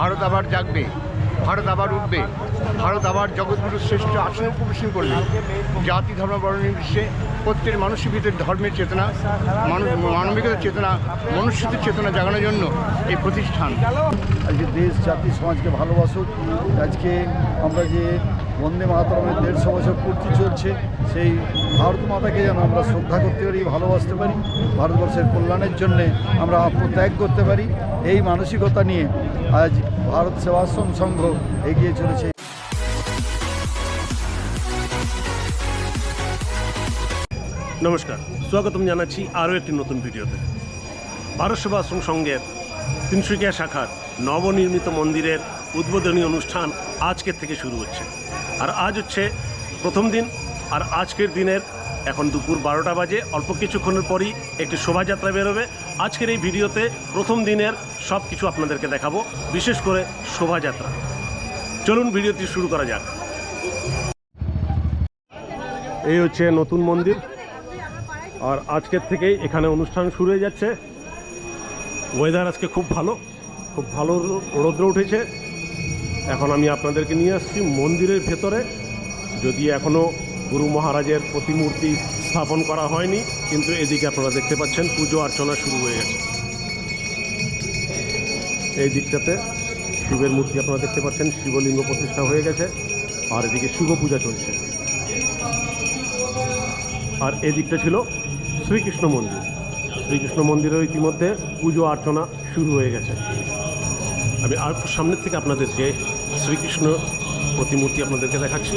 ভারত আবার জাগবে, ভারত আবার উঠবে, ভারত আবার জগৎগুরু শ্রেষ্ঠ আসন উপবেশন করবে। জাতি, ধর্ম, বর্ণ প্রত্যেক মানুষের ভিতরে ধর্মের চেতনা মানবিকতার চেতনা, মনুষ্যত্বের চেতনা জাগানোর জন্য এই প্রতিষ্ঠান। আজকে দেশ, জাতি, সমাজকে ভালোবাসুক। আজকে আমরা যে বন্দে মাতরমের দেড়শো বছর পূর্তি চলছে। সেই ভারত মাতাকে যেন আমরা শ্রদ্ধা করতে পারি, ভালোবাসতে পারি, ভারতবর্ষের কল্যাণের জন্যে আমরা আত্মত্যাগ করতে পারি, এই মানসিকতা নিয়ে আজ ভারত সেবাশ্রম সংঘ এগিয়ে চলেছে। নমস্কার, স্বাগতম জানাচ্ছি আরও একটি নতুন ভিডিওতে। ভারত সেবা আশ্রম সংঘের তিনসুকিয়া শাখার নবনির্মিত মন্দিরের উদ্বোধনী অনুষ্ঠান আজকের থেকে শুরু হচ্ছে। আর আজ হচ্ছে প্রথম দিন, আর আজকের দিনের এখন দুপুর বারোটা বাজে, অল্প কিছুক্ষণের পরই একটি শোভাযাত্রা বেরোবে। আজকের এই ভিডিওতে প্রথম দিনের সব কিছু আপনাদেরকে দেখাবো, বিশেষ করে শোভাযাত্রা। চলুন ভিডিওটি শুরু করা যাক। এই হচ্ছে নতুন মন্দির, আর আজকের থেকেই এখানে অনুষ্ঠান শুরু হয়ে যাচ্ছে। ওয়েদার আজকে খুব ভালো খুব ভালো রৌদ্র উঠেছে। এখন আমি আপনাদেরকে নিয়ে আসছি মন্দিরের ভেতরে। যদি এখনও গুরু মহারাজের প্রতিমূর্তি স্থাপন করা হয়নি, কিন্তু এদিকে আপনারা দেখতে পাচ্ছেন পুজো অর্চনা শুরু হয়ে গেছে। এই দিকটাতে শিবের মূর্তি আপনারা দেখতে পাচ্ছেন, শিবলিঙ্গ প্রতিষ্ঠা হয়ে গেছে, আর এদিকে শিব পূজা চলছে। আর এদিকটা ছিল শ্রীকৃষ্ণ মন্দির। শ্রীকৃষ্ণ মন্দিরের ইতিমধ্যে পুজো অর্চনা শুরু হয়ে গেছে। আমি আর সামনের থেকে আপনাদেরকে শ্রীকৃষ্ণ প্রতিমূর্তি আপনাদেরকে দেখাচ্ছি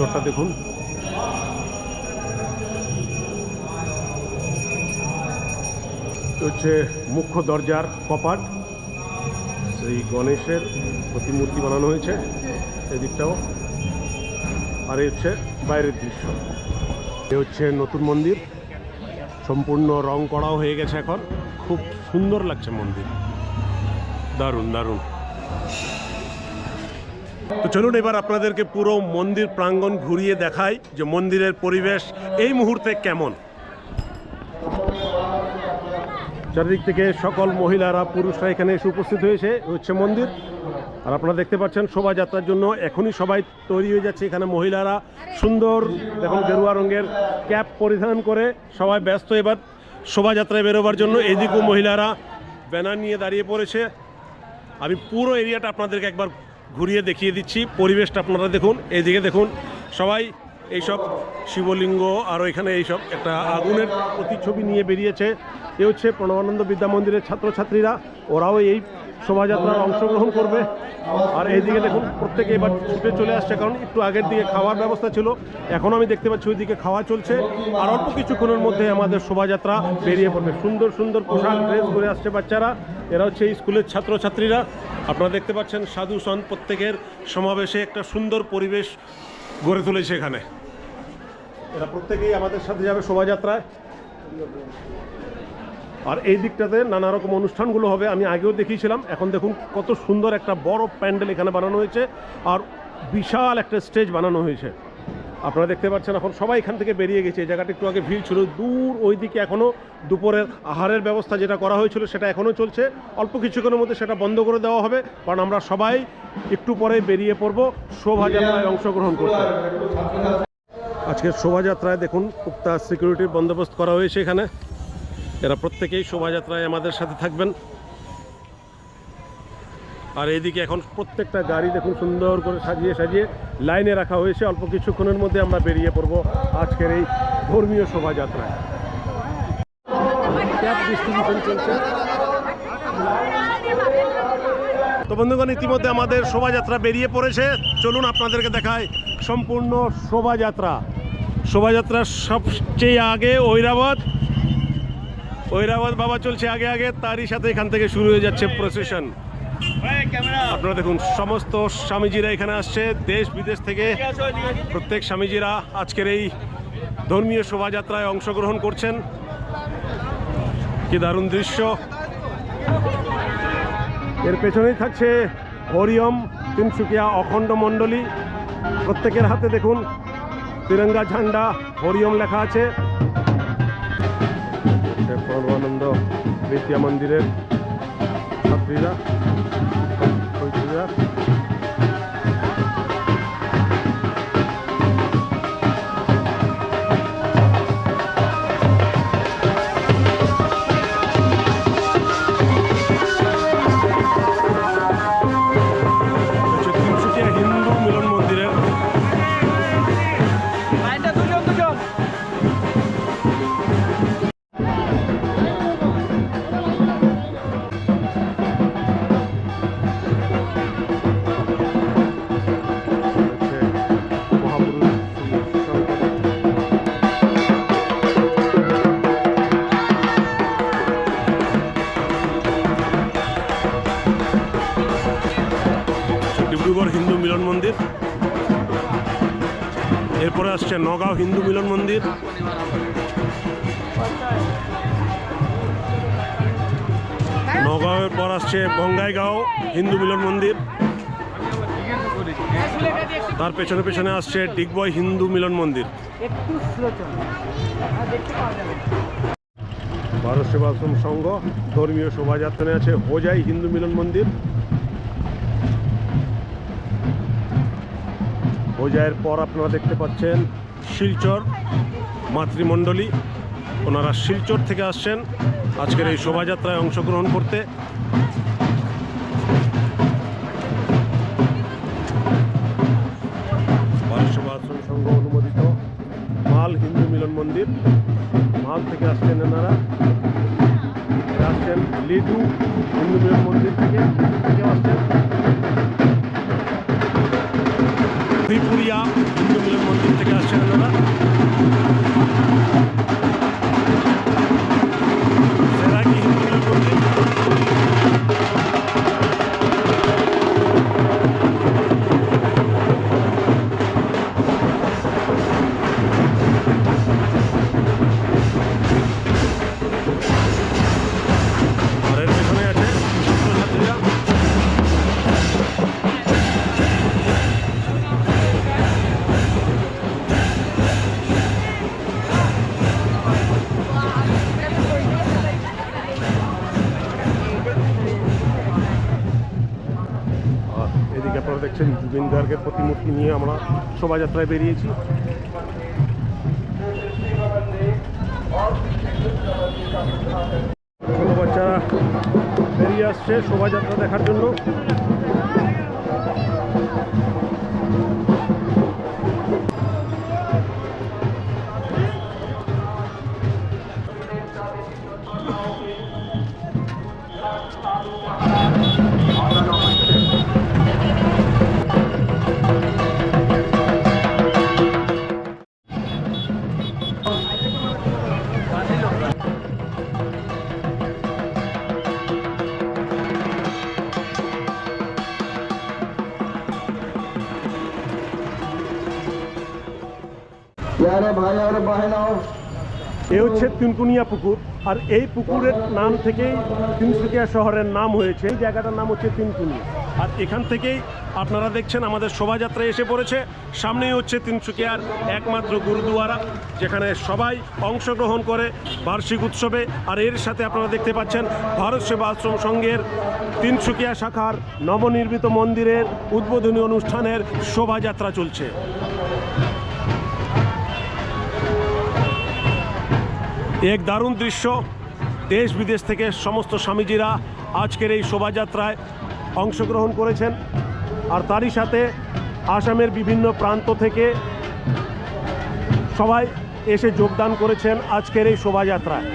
ভিতরটা দেখুন। হচ্ছে মুখ্য দরজার কপাট। শ্রী গণেশের প্রতিমূর্তি বানানো হয়েছে এদিকটাও। আর হচ্ছে বাইরের দৃশ্য। এ হচ্ছে নতুন মন্দির। সম্পূর্ণ রং করাও হয়ে গেছে এখন। খুব সুন্দর লাগছে মন্দির। দারুণ দারুণ। তো চলুন এবার আপনাদেরকে পুরো মন্দির প্রাঙ্গণ ঘুরিয়ে দেখাই যে মন্দিরের পরিবেশ এই মুহূর্তে কেমন। চারিদিক থেকে সকল মহিলারা, পুরুষরা এখানে এসে উপস্থিত হয়েছে হচ্ছে মন্দির। আর আপনারা দেখতে পাচ্ছেন শোভাযাত্রার জন্য এখনই সবাই তৈরি হয়ে যাচ্ছে এখানে মহিলারা। সুন্দর দেখুন গেরুয়া রঙের ক্যাপ পরিধান করে সবাই ব্যস্ত এবার শোভাযাত্রায় বেরোবার জন্য। এদিকেও মহিলারা ব্যানার নিয়ে দাঁড়িয়ে পড়েছে। আমি পুরো এরিয়াটা আপনাদেরকে একবার ঘুরিয়ে দেখিয়ে দিচ্ছি। পরিবেশটা আপনারা দেখুন, এইদিকে দেখুন। সবাই এইসব শিবলিঙ্গ আর এখানে এইসব একটা আগুনের প্রতিচ্ছবি নিয়ে বেরিয়েছে। এ হচ্ছে প্রণবানন্দ বিদ্যা মন্দিরের ছাত্রছাত্রীরা। ওরাও এই শোভাযাত্রার অংশগ্রহণ করবে। আর এইদিকে দেখুন, প্রত্যেকে এবার ছুটে চলে আসছে, কারণ একটু আগের দিকে খাওয়ার ব্যবস্থা ছিল। এখন আমি দেখতে পাচ্ছি ওইদিকে খাওয়া চলছে। আর অল্প কিছুক্ষণের মধ্যে আমাদের শোভাযাত্রা বেরিয়ে পড়বে। সুন্দর সুন্দর পোশাক, ড্রেস করে আসছে বাচ্চারা। এরা হচ্ছে স্কুলের ছাত্রছাত্রীরা। আপনারা দেখতে পাচ্ছেন, সাধু সন্ত প্রত্যেকের সমাবেশে একটা সুন্দর পরিবেশ গড়ে তুলেছে এখানে। এরা প্রত্যেকেই আমাদের সাথে যাবে শোভাযাত্রায়। আর এই দিকটাতে নানা রকম অনুষ্ঠানগুলো হবে, আমি আগেও দেখিয়েছিলাম। এখন দেখুন কত সুন্দর একটা বড় প্যান্ডেল এখানে বানানো হয়েছে আর বিশাল একটা স্টেজ বানানো হয়েছে। আপনারা দেখতে পাচ্ছেন এখন সবাই এখান থেকে বেরিয়ে গেছে। এই জায়গাটা একটু আগে ভিড় ছিল, দূর ওই দিকে এখনও দুপুরের আহারের ব্যবস্থা যেটা করা হয়েছিল সেটা এখনও চলছে। অল্প কিছুক্ষণের মধ্যে সেটা বন্ধ করে দেওয়া হবে, কারণ আমরা সবাই একটু পরে বেরিয়ে পড়ব। শোভাযাত্রায় অংশগ্রহণ করতে। আজকের শোভাযাত্রায় দেখুন পুক্তা সিকিউরিটির বন্দোবস্ত করা হয়েছে এখানে। এরা প্রত্যেকেই শোভাযাত্রায় আমাদের সাথে থাকবেন। আর এইদিকে এখন প্রত্যেকটা গাড়ি দেখুন সুন্দর করে সাজিয়ে সাজিয়ে লাইনে রাখা হয়েছে। অল্প কিছুক্ষণের মধ্যে আমরা বেরিয়ে পড়ব আজকের এই ধর্মীয় শোভাযাত্রায়। তো বন্ধুগণ, ইতিমধ্যে আমাদের শোভাযাত্রা বেরিয়ে পড়েছে। চলুন আপনাদেরকে দেখায় সম্পূর্ণ শোভাযাত্রা। শোভাযাত্রার সবচেয়ে আগে ঐরাবত ঐরাবত বাবা চলছে আগে আগে। তারই সাথে এখান থেকে শুরু হয়ে যাচ্ছে প্রসেশন আপনারা দেখুন সমস্ত স্বামীজিরা এখানে আসছে। দেশ বিদেশ থেকে প্রত্যেক স্বামীজিরা আজকের এই ধর্মীয় শোভাযাত্রায় অংশগ্রহণ করছেন। কি দারুণ দৃশ্য। এর পেছনেই থাকছে হরিয়ম তিনসুকিয়া অখণ্ড মণ্ডলী। প্রত্যেকের হাতে দেখুন তিরঙ্গা ঝান্ডা হরিয়ম লেখা আছে। পরমানন্দ বিদ্যা মন্দিরের ছাত্রীরা। আসছে নগাঁও হিন্দু মিলন মন্দির। নগাঁওয়ের পর আসছে বঙ্গাইগাঁও হিন্দু মিলন মন্দির। তার পেছনে পেছনে আসছে ডিগবয় হিন্দু মিলন মন্দির। ভারত সেবাশ্রম সংঘ ধর্মীয় শোভাযাত্রা আছে হোজাই হিন্দু মিলন মন্দির। হোজাইয়ের পর আপনারা দেখতে পাচ্ছেন শিলচর মাতৃমণ্ডলী। ওনারা শিলচর থেকে আসছেন। আজকের এই শোভাযাত্রায় অংশগ্রহণ করতে। সংঘ অনুমোদিত। মাল হিন্দু মিলন মন্দির। মাল থেকে আসছেন এনারা। আসছেন লিডু হিন্দু মিলন মন্দির থেকে। জুবিন গার্গের প্রতিমূর্তি নিয়ে আমরা শোভাযাত্রায় বেরিয়েছি। বাচ্চারা বেরিয়ে আসছে শোভাযাত্রা দেখার জন্য। এ হচ্ছে তিনকুনিয়া পুকুর। আর এই পুকুরের নাম থেকেই তিনসুকিয়া শহরের নাম হয়েছে। এই জায়গাটার নাম হচ্ছে তিনকুনিয়া। আর এখান থেকেই আপনারা দেখছেন আমাদের শোভাযাত্রা এসে পড়েছে। সামনেই হচ্ছে তিনসুকিয়ার একমাত্র গুরুদুয়ারা, যেখানে সবাই অংশগ্রহণ করে বার্ষিক উৎসবে। আর এর সাথে আপনারা দেখতে পাচ্ছেন ভারত সেবা আশ্রম সংঘের তিনসুকিয়া শাখার নবনির্মিত মন্দিরের উদ্বোধনী অনুষ্ঠানের শোভাযাত্রা চলছে। এক দারুণ দৃশ্য। দেশ বিদেশ থেকে সমস্ত স্বামীজিরা আজকের এই শোভাযাত্রায় অংশগ্রহণ করেছেন। আর তারই সাথে আসামের বিভিন্ন প্রান্ত থেকে সবাই এসে যোগদান করেছেন আজকের এই শোভাযাত্রায়।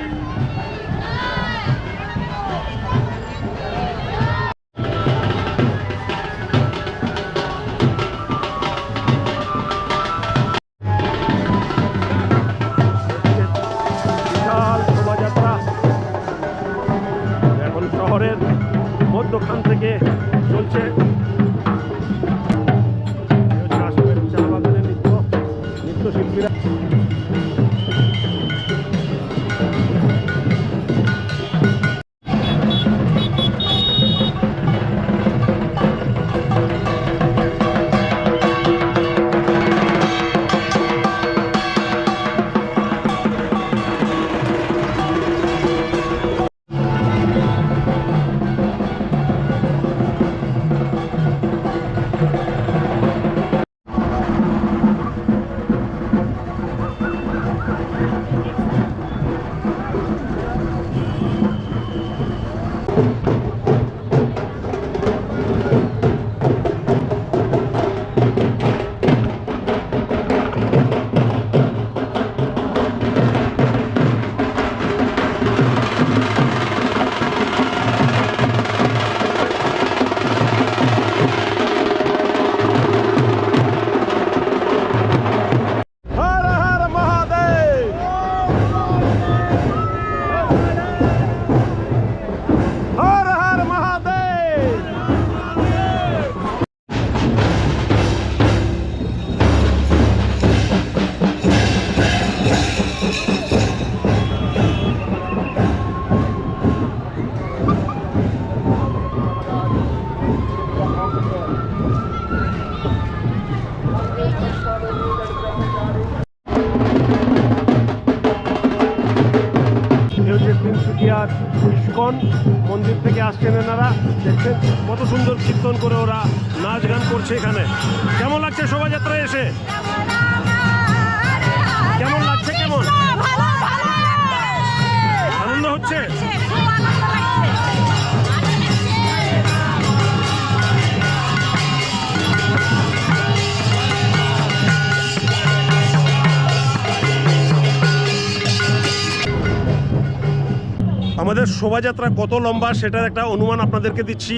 আমাদের শোভাযাত্রা কত লম্বা সেটার একটা অনুমান আপনাদেরকে দিচ্ছি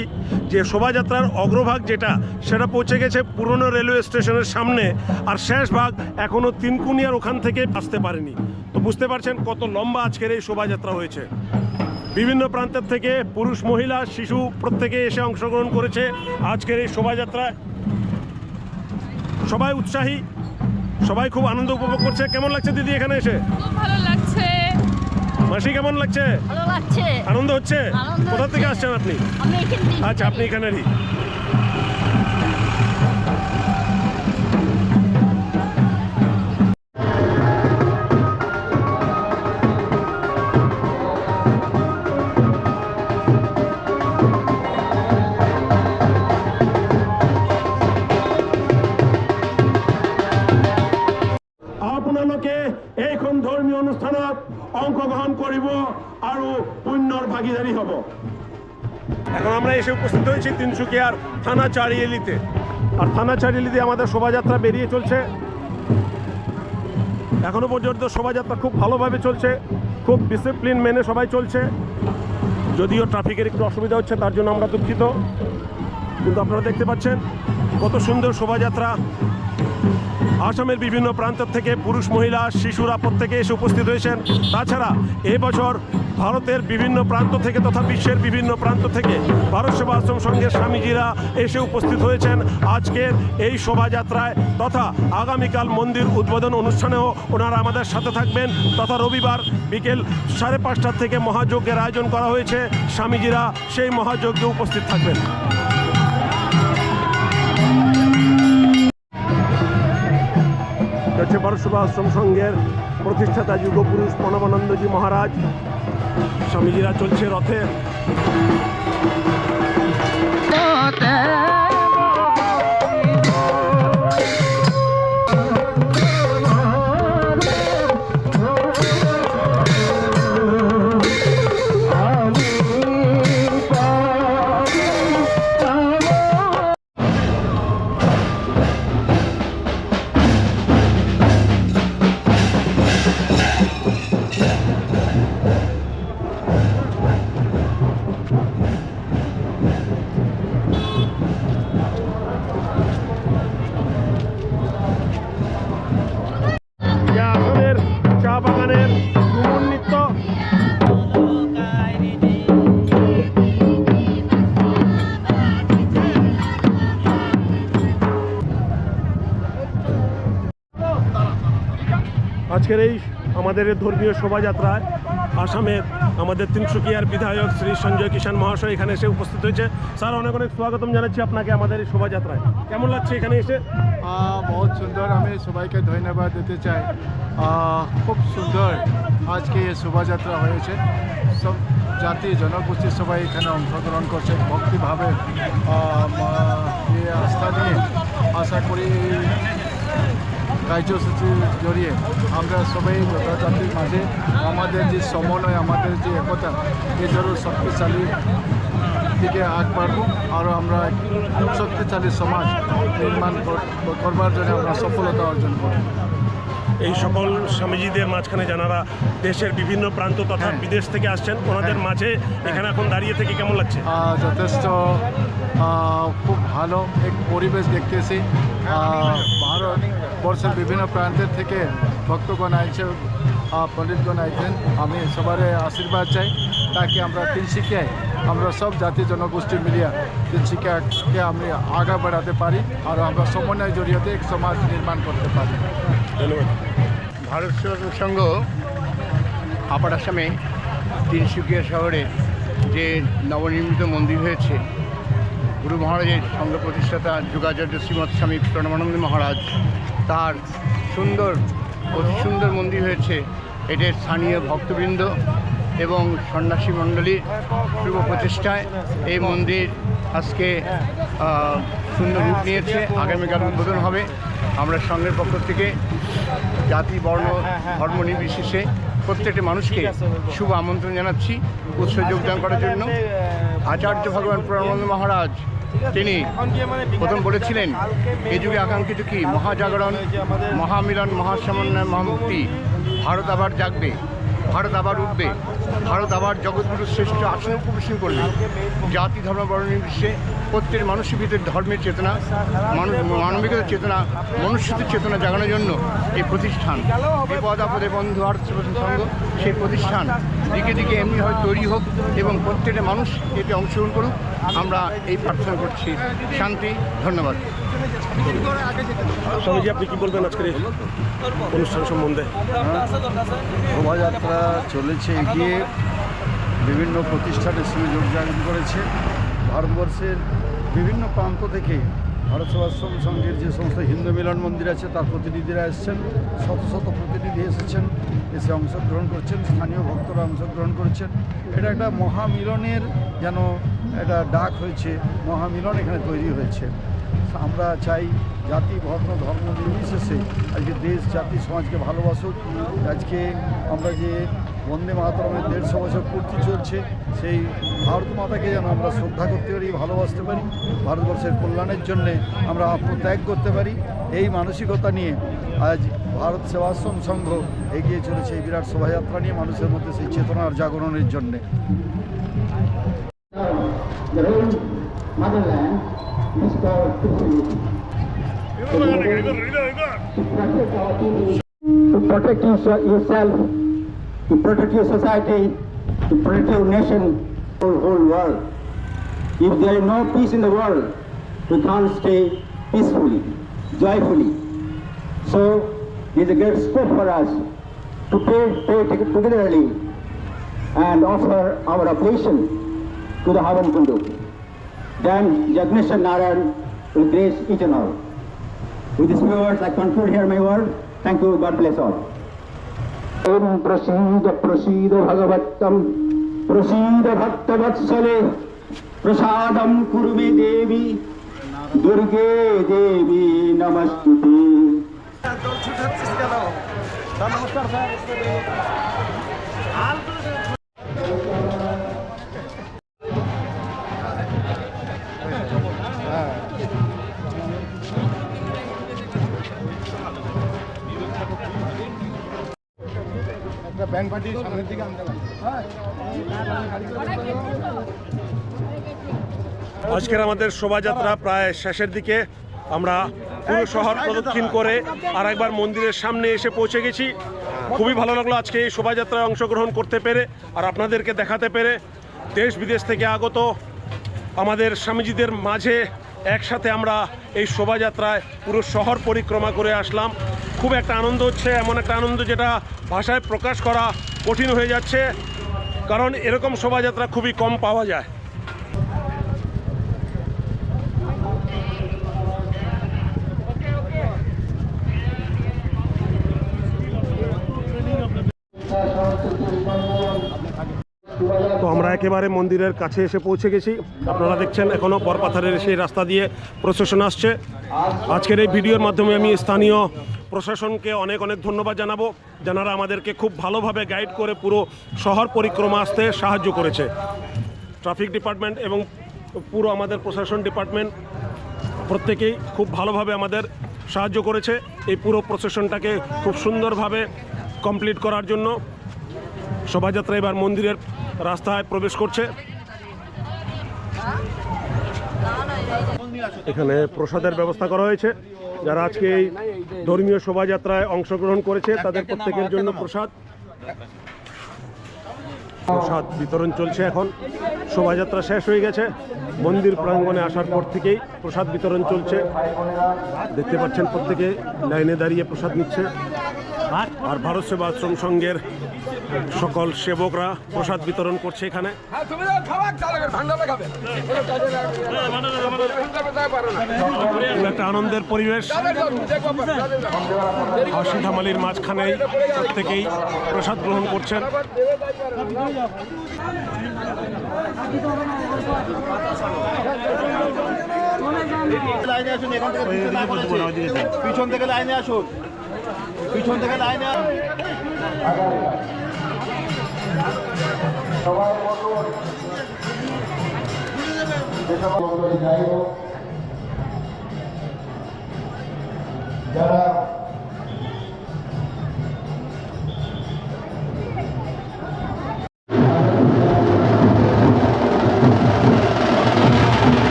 যে শোভাযাত্রার অগ্রভাগ যেটা, সেটা পৌঁছে গেছে পুরনো রেলওয়ে স্টেশনের সামনে আর শেষ ভাগ এখনও তিনকুনিয়ার ওখান থেকে আসতে পারেনি। তো বুঝতে পারছেন কত লম্বা আজকের এই শোভাযাত্রা হয়েছে। বিভিন্ন প্রান্তের থেকে পুরুষ, মহিলা, শিশু প্রত্যেকে এসে অংশগ্রহণ করেছে আজকের এই শোভাযাত্রায় সবাই উৎসাহী, সবাই খুব আনন্দ উপভোগ করছে। কেমন লাগছে দিদি এখানে এসে? খুব ভালো লাগছে। মাসি কেমন লাগছে? ভালো লাগছে। আনন্দ হচ্ছে? কোথা থেকে আসছেন আপনি? আচ্ছা আপনি এখানেরই। এসে উপস্থিত হয়েছি তিনসুকিয়ার থানা চারিয়েলিতে আর থানা চারিয়েলিতে আমাদের শোভাযাত্রা বেরিয়ে চলছে। এখনও পর্যন্ত শোভাযাত্রা খুব ভালোভাবে চলছে, খুব ডিসিপ্লিন মেনে সবাই চলছে। যদিও ট্রাফিকের একটু অসুবিধা হচ্ছে, তার জন্য আমরা দুঃখিত। কিন্তু আপনারা দেখতে পাচ্ছেন, কত সুন্দর শোভাযাত্রা আসামের বিভিন্ন প্রান্ত থেকে পুরুষ, মহিলা, শিশুরা প্রত্যেকে এসে উপস্থিত হয়েছেন তাছাড়া এবছর ভারতের বিভিন্ন প্রান্ত থেকে তথা বিশ্বের বিভিন্ন প্রান্ত থেকে ভারত সেবা আশ্রম সংঘের স্বামীজিরা এসে উপস্থিত হয়েছেন। আজকের এই শোভাযাত্রায় তথা আগামীকাল মন্দির উদ্বোধন অনুষ্ঠানেও ওনারা আমাদের সাথে থাকবেন। তথা রবিবার বিকেল সাড়ে পাঁচটার থেকে মহাযজ্ঞের আয়োজন করা হয়েছে। স্বামীজিরা সেই মহাযজ্ঞে উপস্থিত থাকবেন। ভারত সেবা আশ্রম সংঘের প্রতিষ্ঠাতা যুগপুরুষ প্রণবানন্দজি মহারাজ। স্বামীজিরা চলছে রথে। আজকের এই আমাদের ধর্মীয় শোভাযাত্রায় আসামের আমাদের তিনসুকিয়ার বিধায়ক শ্রী সঞ্জয় কিষাণ মহাশয় এখানে এসে উপস্থিত হয়েছে। স্যার, অনেক অনেক স্বাগতম জানাচ্ছি আপনাকে আমাদের এই শোভাযাত্রায়। কেমন লাগছে এখানে এসে? বহুত সুন্দর। আমি সবাইকে ধন্যবাদ দিতে চাই। খুব সুন্দর আজকে এই শোভাযাত্রা হয়েছে। সব জাতি, জনগোষ্ঠী সবাই এখানে অংশগ্রহণ করছে। ভক্তিভাবে এই আস্থা নিয়ে আশা করি কার্যসূচির জড়িয়ে আমরা সবাই জাতির মাঝে আমাদের যে সমন্বয় আমাদের যে একতা এই এদেরও শক্তিশালী দিকে আগ বাড়বো আরও আমরা শক্তিশালী সমাজ নির্মাণ করবার জন্য আমরা সফলতা অর্জন করব। এই সকল স্বামীজিদের মাঝখানে যারা দেশের বিভিন্ন প্রান্ত তথা বিদেশ থেকে আসছেন ওনাদের মাঝে এখানে এখন দাঁড়িয়ে থেকে কেমন লাগছে? যথেষ্ট খুব ভালো এক পরিবেশ দেখতেছি। ভারতবর্ষের বিভিন্ন প্রান্তের থেকে ভক্তগণ আইছে পণ্ডিতগণ আইছেন। আমি সবার আশীর্বাদ চাই তাকে আমরা তিনশিকিয়ায় আমরা সব জাতি জনগোষ্ঠী মিলিয়া তিনশিকিয়াকে আমি আগা বাড়াতে পারি আর আমরা সমন্বয় জড়িয়ে এক সমাজ নির্মাণ করতে পারি। ধন্যবাদ। ভারত সংঘ আপার আসামে তিনসুকিয়া শহরে যে নবনির্মিত মন্দির হয়েছে গুরু মহারাজের সংঘ প্রতিষ্ঠাতা যোগাচার্য শ্রীমৎ স্বামী প্রণমানন্দ মহারাজ তার সুন্দর অতি সুন্দর মন্দির হয়েছে। এদের স্থানীয় ভক্তবৃন্দ এবং সন্ন্যাসী মণ্ডলীর শুভ প্রচেষ্টায় এই মন্দির আজকে সুন্দর রূপ নিয়েছে। আগামীকাল উদ্বোধন হবে। আমরা সংঘের পক্ষ থেকে জাতি বর্ণ ধর্ম নির্বিশেষে প্রত্যেকটি মানুষকে শুভ আমন্ত্রণ জানাচ্ছি। উৎসবে যোগদান করার জন্য আচার্য ভগবান প্রণানন্দ মহারাজ। তিনি প্রথম বলেছিলেন এই যুগে আকাঙ্ক্ষিত কি? মহাজাগরণ মহামিলন মহাসমন্বয় মহামুক্তি ভারত আবার জাগবে। ভারত আবার উঠবে। ভারত আবার জগৎগুরু শ্রেষ্ঠ আসন উপবেশন করবে। জাতি, ধর্ম, বর্ণ, নির্বিশেষে প্রত্যেক মানুষের ভিতরে ধর্মের চেতনা মানবিকতার চেতনা, মনুষ্যত্বের চেতনা জাগানোর জন্য এই প্রতিষ্ঠান। বিপদ আপদে বন্ধু ভারত সংঘ, সেই প্রতিষ্ঠান দিকে দিকে এমনিভাবে তৈরি হোক এবং প্রত্যেকটা মানুষ এতে অংশগ্রহণ করুক। আমরা এই প্রার্থনা করছি। শান্তি, ধন্যবাদ। স্বামীজি, আপনি কি বলবেন আজকের অনুষ্ঠান সম্বন্ধে? শোভাযাত্রা চলেছে, এগিয়ে বিভিন্ন প্রতিষ্ঠানের সঙ্গে যোগদান করেছে। ভারতবর্ষের বিভিন্ন প্রান্ত থেকে ভারত সেবাশ্রম সংঘের যে সমস্ত হিন্দু মিলন মন্দির আছে, তার প্রতিনিধিরা এসেছেন, শত শত প্রতিনিধি এসেছেন, এসে অংশগ্রহণ করছেন, স্থানীয় ভক্তরা অংশগ্রহণ করেছেন। এটা একটা মহামিলনের যেন একটা ডাক হয়েছে, মহামিলন এখানে তৈরি হয়েছে। আমরা চাই জাতি বর্ণ ধর্ম নির্বিশেষে আজকে দেশ, জাতি, সমাজকে ভালোবাসুক। আজকে আমরা যে বন্দে মাতরমের দেড়শো বছর পূর্তি চলছে, সেই ভারত মাতাকে যেন আমরা শ্রদ্ধা করতে পারি, ভালোবাসতে পারি, ভারতবর্ষের কল্যাণের জন্যে আমরা আত্মত্যাগ করতে পারি, এই মানসিকতা নিয়ে আজ ভারত সেবাশ্রম সংঘ এগিয়ে চলেছে এই বিরাট শোভাযাত্রা নিয়ে মানুষের মধ্যে সেই চেতনার জাগরণের জন্যে। To protect yourself, to protect your society, to protect your nation, whole, whole world. If there is no peace in the world, we can't stay peacefully, joyfully. So, there is a great scope for us to pay, pay togetherly and offer our oblation to the Havan Kundu. Then Jagnesh and Narayan will grace each and all. With these few words, I conclude here my word. Thank you. God bless all. Om prasida prasida bhagavatam prasida bhakta vatsale prasadam kurve devi durge devi namastute. আজকের আমাদের শোভাযাত্রা প্রায় শেষের দিকে। আমরা পুরো শহর প্রদক্ষিণ করে আর একবার মন্দিরের সামনে এসে পৌঁছে গেছি। খুবই ভালো লাগল আজকে এই শোভাযাত্রায় অংশগ্রহণ করতে পেরে আর আপনাদেরকে দেখাতে পেরে। দেশ বিদেশ থেকে আগত আমাদের স্বামীজিদের মাঝে একসাথে আমরা এই শোভাযাত্রায় পুরো শহর পরিক্রমা করে আসলাম। খুব একটা আনন্দ হচ্ছে, এমন একটা আনন্দ যেটা ভাষায় প্রকাশ করা কঠিন হয়ে যাচ্ছে, কারণ এরকম শোভাযাত্রা খুবই কম পাওয়া যায়। তো আমরা একেবারে মন্দিরের কাছে এসে পৌঁছে গেছি। আপনারা দেখছেন এখনও পরপাথারের সেই রাস্তা দিয়ে প্রশাসন আসছে। আজকের এই ভিডিওর মাধ্যমে আমি স্থানীয় প্রশাসনকে অনেক অনেক ধন্যবাদ জানাব যারা আমাদেরকে খুব ভালোভাবে গাইড করে পুরো শহর পরিক্রমা আসতে সাহায্য করেছে। ট্রাফিক ডিপার্টমেন্ট এবং পুরো আমাদের প্রশাসন ডিপার্টমেন্ট প্রত্যেকেই খুব ভালোভাবে আমাদের সাহায্য করেছে এই পুরো প্রসেশনটাকে খুব সুন্দরভাবে কমপ্লিট করার জন্য। শোভাযাত্রা এবার মন্দিরের রাস্তায় প্রবেশ করছে। এখানে প্রসাদের ব্যবস্থা করা হয়েছে। যারা আজকে এই ধর্মীয় শোভাযাত্রায় অংশগ্রহণ করেছে, তাদের প্রত্যেকের জন্য প্রসাদ। প্রসাদ বিতরণ চলছে এখন। শোভাযাত্রা শেষ হয়ে গেছে। মন্দির প্রাঙ্গণে আসার পর থেকেই প্রসাদ বিতরণ চলছে। দেখতে পাচ্ছেন প্রত্যেকে লাইনে দাঁড়িয়ে প্রসাদ নিচ্ছে। আর ভারত সেবা আশ্রম সংঘের সকল সেবকরা প্রসাদ বিতরণ করছে এখানে। একটা আনন্দের পরিবেশ। হাসি ধামালির মাঝখানেই প্রত্যেকেই প্রসাদ গ্রহণ করছেন। লাইনে আসুন এখান থেকে পিছন পিছন থেকে লাইনে আসুন। পিছন থেকে লাইনে আসুন তো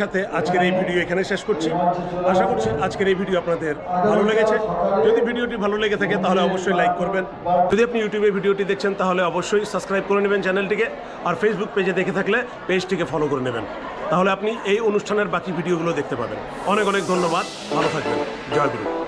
সাথে আজকের এই ভিডিও এখানে শেষ করছি। আশা করছি আজকের এই ভিডিও আপনাদের ভালো লেগেছে। যদি ভিডিওটি ভালো লেগে থাকে তাহলে অবশ্যই লাইক করবেন। যদি আপনি ইউটিউবে ভিডিওটি দেখছেন তাহলে অবশ্যই সাবস্ক্রাইব করে নেবেন চ্যানেলটিকে আর ফেসবুক পেজে দেখে থাকলে পেজটিকে ফলো করে নেবেন। তাহলে আপনি এই অনুষ্ঠানের বাকি ভিডিওগুলো দেখতে পাবেন। অনেক অনেক ধন্যবাদ। ভালো থাকবেন। জয় গুরু।